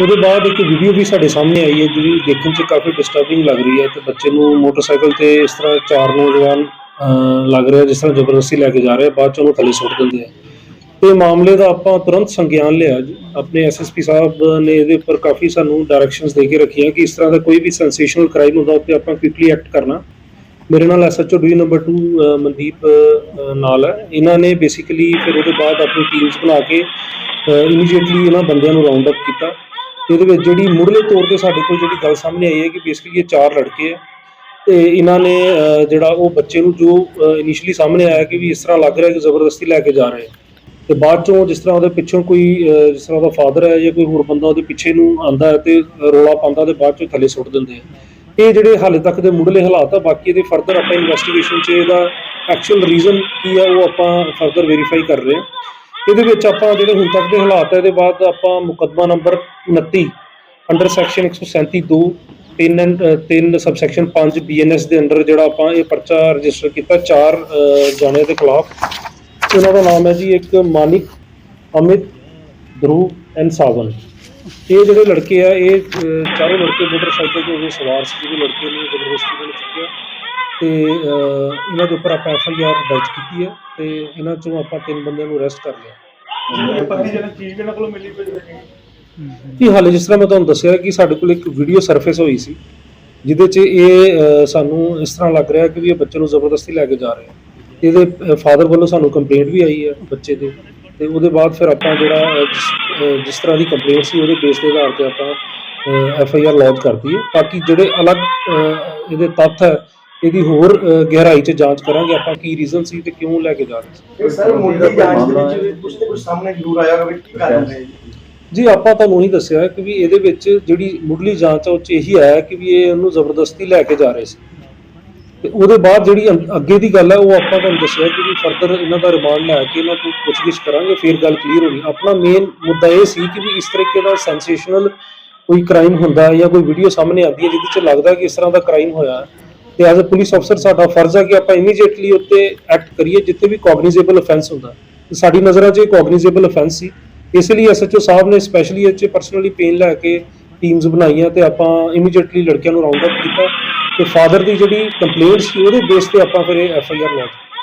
ਉਹਦੇ ਬਾਅਦ ਇੱਕ ਵੀਡੀਓ ਵੀ ਸਾਡੇ ਸਾਹਮਣੇ ਆਈ ਹੈ ਜਿਹੜੀ ਦੇਖਣ 'ਚ ਕਾਫੀ ਡਿਸਟਰਬਿੰਗ ਲੱਗ ਰਹੀ ਹੈ ਤੇ ਬੱਚੇ ਨੂੰ ਮੋਟਰਸਾਈਕਲ ਤੇ ਇਸ ਤਰ੍ਹਾਂ ਚਾਰ ਨੌਜਵਾਨ ਲੱਗ ਰਿਹਾ ਜਿਸ ਤਰ੍ਹਾਂ ਜ਼ਬਰਦਸਤੀ ਲੈ ਕੇ ਜਾ ਰਹੇ ਬਾਅਦ 'ਚ ਉਹਨੂੰ ਥੱਲੇ ਸੁੱਟ ਦਿੰਦੇ ਆ। ਤੇ ਮਾਮਲੇ ਦਾ ਆਪਾਂ ਤੁਰੰਤ ਸੰਗਿਆਨ ਲਿਆ। ਜੀ ਆਪਣੇ ਐਸਐਸਪੀ ਸਾਹਿਬ ਨੇ ਇਹਦੇ ਉੱਪਰ ਕਾਫੀ ਸਾਨੂੰ ਡਾਇਰੈਕਸ਼ਨਸ ਦੇ ਕੇ ਰੱਖੀਆਂ ਕਿ ਇਸ ਤਰ੍ਹਾਂ ਦਾ ਕੋਈ ਵੀ ਸੈਂਸੇਸ਼ਨਲ ਕ੍ਰਾਈਮ ਹੁੰਦਾ ਉੱਤੇ ਆਪਾਂ ਕੁਇਕਲੀ ਐਕਟ ਕਰਨਾ। ਮੇਰੇ ਨਾਲ ਐਸਐਚਓ ਡੀ ਨੰਬਰ 2 ਮਨਦੀਪ ਨਾਲ ਹੈ। ਇਹਨਾਂ ਨੇ ਬੇਸਿਕਲੀ ਫਿਰ ਉਹਦੇ ਬਾਅਦ ਆਪਣੀ ਟੀਮਸ ਬਣਾ ਕੇ ਇਮੀਡੀਏਟਲੀ ਇਹਨਾਂ ਬੰਦਿਆਂ ਨੂੰ ਰਾਉਂਡ ਅਪ ਕੀਤਾ। ਤੇ ਇਹਦੇ ਵਿੱਚ ਜਿਹੜੀ ਮੁੱਢਲੇ ਤੌਰ ਤੇ ਸਾਡੇ ਕੋਲ ਜਿਹੜੀ ਗੱਲ ਸਾਹਮਣੇ ਆਈ ਹੈ ਕਿ ਬੇਸਿਕਲੀ ਇਹ ਚਾਰ ਲੜਕੇ ਆ ਤੇ ਇਹਨਾਂ ਨੇ ਜਿਹੜਾ ਉਹ ਬੱਚੇ ਨੂੰ ਜੋ ਇਨੀਸ਼ੀਅਲੀ ਸਾਹਮਣੇ ਆਇਆ ਕਿ ਵੀ ਇਸ ਤਰ੍ਹਾਂ ਲੱਗ ਰਿਹਾ ਕਿ ਜ਼ਬਰਦਸਤੀ ਲੈ ਕੇ ਜਾ ਰਹੇ ਆ। ਤੇ ਬਾਅਦ ਚੋਂ ਜਿਸ ਤਰ੍ਹਾਂ ਉਹਦੇ ਪਿੱਛੋਂ ਕੋਈ ਜਿਸ ਤਰ੍ਹਾਂ ਉਹਦਾ ਫਾਦਰ ਹੈ ਜਾਂ ਕੋਈ ਹੋਰ ਬੰਦਾ ਉਹਦੇ ਪਿੱਛੇ ਨੂੰ ਆਂਦਾ ਹੈ ਤੇ ਰੋਲਾ ਪਾਉਂਦਾ ਤੇ ਬਾਅਦ ਚੋਂ ਥੱਲੇ ਸੁੱਟ ਦਿੰਦੇ ਆ। ਇਹ ਜਿਹੜੇ ਹਾਲੇ ਤੱਕ ਦੇ ਮੁੱਢਲੇ ਹਾਲਾਤ ਆ, ਬਾਕੀ ਇਹਦੇ ਫਰਦਰ ਆਪਾਂ ਇਨਵੈਸਟੀਗੇਸ਼ਨ 'ਚ ਇਹਦਾ ਐਕਚੁਅਲ ਰੀਜ਼ਨ ਕੀ ਆ ਉਹ ਆਪਾਂ ਫਰਦਰ ਵੈਰੀਫਾਈ ਕਰ ਰਹੇ ਹਾਂ ਇਹਦੇ ਵਿੱਚ ਆਪਾਂ ਜਿਹੜੇ ਹੁਣ ਤੱਕ ਦੇ ਹਾਲਾਤ ਹੈ ਇਹਦੇ ਬਾਅਦ ਆਪਾਂ ਮੁਕੱਦਮਾ number 29 under section 137 2 3 and 3 subsection 5 BNS ਦੇ ਅੰਡਰ ਜਿਹੜਾ ਆਪਾਂ ਇਹ ਪਰਚਾ ਰਜਿਸਟਰ ਕੀਤਾ ਚਾਰ ਅ, ਦੇ ਖਿਲਾਫ। ਉਹਨਾਂ ਦਾ ਨਾਮ ਹੈ ਜੀ ਇੱਕ ਮਾਨਿਕ ਅਮਿਤ ਧਰੂ ਐਂਡ ਸਾਵਨ। ਇਹ ਜਿਹੜੇ ਲੜਕੇ ਆ ਇਹ ਅਹ, ਚਾਰੋਂ ਲੜਕੇ ਮੋਟਰਸਾਈਕਲ ਤੇ ਸਵਾਰ ਸੀ ਜਿਹੜੇ ਲੜਕੇ ਨੂੰ ਜ਼ਬਰਦਸਤੀ ਨਾਲ ਚੁੱਕਿਆ। ਤੇ ਇਹਨਾਂ ਦੇ ਉੱਪਰ ਆਪਾਂ ਐਫ ਆਈ ਆਰ ਦਰਜ ਕੀਤੀ ਹੈ ਤੇ ਇਹਨਾਂ ਚੋਂ ਆਪਾਂ ਤਿੰਨ ਬੰਦਿਆਂ ਨੂੰ ਅਰੈਸਟ ਕਰ ਲਿਆ। ਪਤੀ ਜਨ ਚੀਜ਼ ਇਹਨਾਂ ਕੋਲੋਂ ਮਿਲੀ ਕੋਈ ਇਹ ਹਾਲੇ ਜਿਸ ਤਰ੍ਹਾਂ ਮੈਂ ਤੁਹਾਨੂੰ ਦੱਸਿਆ ਕਿ ਸਾਡੇ ਕੋਲ ਇੱਕ ਵੀਡੀਓ ਸਰਫੇਸ ਹੋਈ ਸੀ ਜਿਹਦੇ 'ਚ ਇਹ ਸਾਨੂੰ ਇਸ ਤਰ੍ਹਾਂ ਲੱਗ ਰਿਹਾ ਕਿ ਵੀ ਇਹ ਬੱਚੇ ਨੂੰ ਜ਼ਬਰਦਸਤੀ ਲੈ ਕੇ ਜਾ ਰਹੇ ਆ। ਇਹਦੇ ਫਾਦਰ ਵੱਲੋਂ ਸਾਨੂੰ ਕੰਪਲੇਂਟ ਵੀ ਆਈ ਹੈ ਬੱਚੇ ਦੇ ਤੇ ਉਹਦੇ ਬਾਅਦ ਫਿਰ ਆਪਾਂ ਜਿਹੜਾ ਜਿਸ- ਤਰ੍ਹਾਂ ਦੀ ਕੰਪਲੇਂਟ ਸੀ ਉਹਦੇ ਬੇਸ ਦੇ ਆਧਾਰ ਤੇ ਆਪਾਂ ਐਫ ਆਈ ਆਰ ਲੌਂਚ ਕਰਤੀ ਹੈ ਬਾਕੀ ਜਿਹੜੇ ਅਲੱਗ ਇਹਦੇ ਤੱਥ ਹੈ ਇਹਦੀ ਹੋਰ ਗਹਿਰਾਈ 'ਚ ਜਾਂਚ ਕਰਾਂਗੇ ਆਪਾਂ ਕੀ ਰੀਜ਼ਨ ਸੀ ਤੇ ਕਿਉਂ ਲੈ ਕੇ ਜਾ ਰਹੇ ਸੀ। ਇਹ ਸਰ ਮੁੱਢਲੀ ਜਾਂਚ ਦੇ ਵਿੱਚ ਕੁਝ ਨਾ ਕੁਝ ਸਾਹਮਣੇ ਜ਼ਰੂਰ ਆਇਆ ਹੋਵੇ ਕੀ ਕਾਰਨ ਹੈ ਜੀ? ਆਪਾਂ ਤੁਹਾਨੂੰ ਉਹੀ ਦੱਸਿਆ ਕਿ ਵੀ ਇਹਦੇ ਵਿੱਚ ਜਿਹੜੀ ਮੁੱਢਲੀ ਜਾਂਚ ਆ ਉਹ ਚ ਇਹੀ ਆਇਆ ਕਿ ਵੀ ਇਹ ਉਹਨੂੰ ਜ਼ਬਰਦਸਤੀ ਲੈ ਕੇ ਜਾ ਰਹੇ ਸੀ। ਤੇ ਉਹਦੇ ਬਾਅਦ ਜਿਹੜੀ ਅੱਗੇ ਦੀ ਗੱਲ ਹੈ ਉਹ ਆਪਾਂ ਤੁਹਾਨੂੰ ਦੱਸਿਆ ਕਿ ਵੀ ਫਰਦਰ ਇਹਨਾਂ ਦਾ ਰਿਮਾਂਡ ਲੈ ਕੇ ਇਹਨਾਂ ਤੋਂ ਪੁੱਛਗਿੱਛ ਕਰਾਂਗੇ ਫਿਰ ਗੱਲ ਕਲੀਅਰ ਹੋਣੀ। ਆਪਣਾ ਮੇਨ ਮੁੱਦਾ ਇਹ ਸੀ ਕਿ ਵੀ ਇਸ ਤਰੀਕੇ ਦਾ ਸੈਂਸੇਸ਼ਨਲ ਕੋਈ ਕ੍ਰਾਈਮ ਹੁੰਦਾ ਹੈ ਜਾਂ ਕੋਈ ਵੀਡੀਓ ਸਾਹਮਣੇ ਆਉਂਦੀ ਹੈ ਜਿਹਦੇ ਚ ਲੱਗਦਾ ਕਿ ਇਸ ਤਰ੍ਹਾਂ ਦਾ ਕ੍ਰਾਈਮ ਹੋਇਆ। ਹੈ ਤੇ ਐਜ਼ ਅ ਪੁਲਿਸ ਅਫਸਰ ਸਾਡਾ ਫਰਜ਼ ਹੈ ਕਿ ਆਪਾਂ ਇਮੀਡੀਏਟਲੀ ਉੱਤੇ ਐਕਟ ਕਰੀਏ, ਜਿੱਥੇ ਵੀ ਕੋਗਨੀਜ਼ੇਬਲ ਅਫੈਂਸ ਹੁੰਦਾ। ਸਾਡੀ ਨਜ਼ਰਾਂ 'ਚ ਇਹ ਕੋਗਨੀਜ਼ੇਬਲ ਅਫੈਂਸ ਸੀ, ਇਸ ਲਈ ਐਸਐਚਓ ਸਾਹਿਬ ਨੇ ਸਪੈਸ਼ਲੀ ਇਹ 'ਚ ਪਰਸਨਲੀ ਪੇਨ ਲੈ ਕੇ ਟੀਮਸ ਬਣਾਈਆਂ ਤੇ ਆਪਾਂ ਇਮੀਡੀਏਟਲੀ ਲੜਕਿਆਂ ਨੂੰ ਰਾਉਂਡ ਅਪ ਕੀਤਾ। ਤੇ ਫਾਦਰ ਦੀ ਜਿਹੜੀ ਕੰਪਲੇਂਟ ਸੀ, ਉਹਦੇ ਬੇਸ ਤੇ ਆਪਾਂ ਫਿਰ ਇਹ ਐਫ ਆਈ ਆਰ ਲੌਂਚ